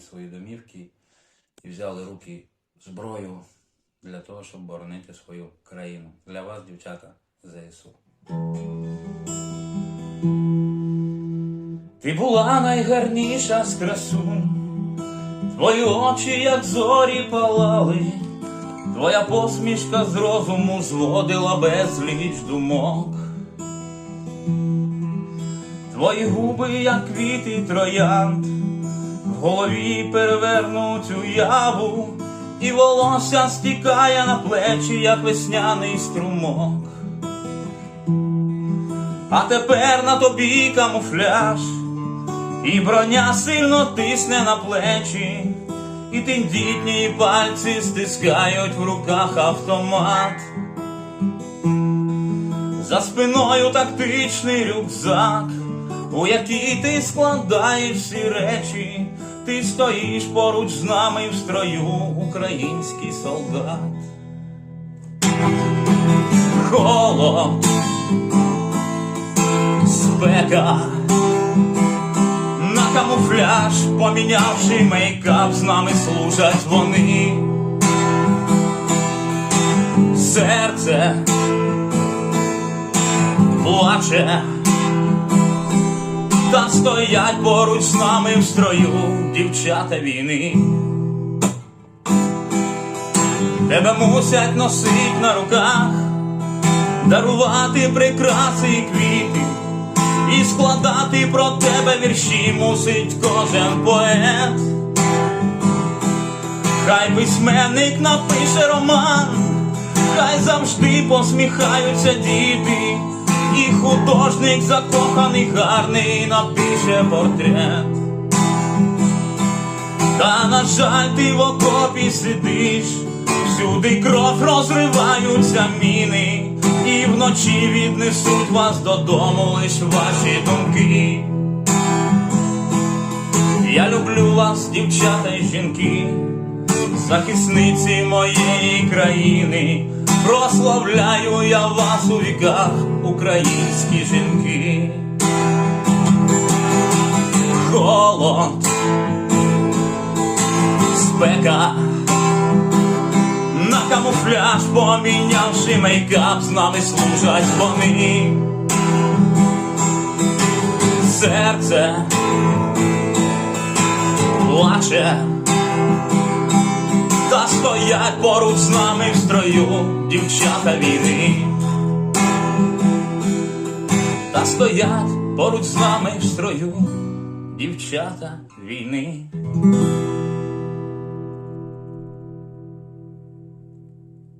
свої домівки і взяли руки зброю для того, щоб боронити свою країну. Для вас, дівчата, ЗСУ. Ти була найгарніша з красунь, твої очі, як зорі палали, твоя посмішка з розуму зводила безліч думок. Твої губи, як квіти троянд, в голові перевернуть уяву, і волосся стікає на плечі, як весняний струмок. А тепер на тобі камуфляж, і броня сильно тисне на плечі, і тендітні пальці стискають в руках автомат. За спиною тактичний рюкзак, у який ти складаєш всі речі, ти стоїш поруч з нами в строю, український солдат. Холод, спека, на камуфляж, помінявши мейкап, з нами служать вони. Серце плаче, та стоять поруч з нами в строю дівчата війни. Тебе мусять носить на руках, дарувати прикраси і квіти, і складати про тебе вірші мусить кожен поет. Хай письменник напише роман, хай завжди посміхаються діти, і художник закоханий гарний напише портрет. Та на жаль, ти в окопі сидиш, всюди кров розриваються міни, і вночі віднесуть вас додому лиш ваші думки. Я люблю вас, дівчата і жінки, захисниці моєї країни, прославляю я вас у віках, українські жінки. Холод, спека, на камуфляж помінявши мейкап, з нами служать вони. Серце плаче, стоять поруч з нами в строю дівчата війни. Та стоять поруч з нами в строю дівчата війни.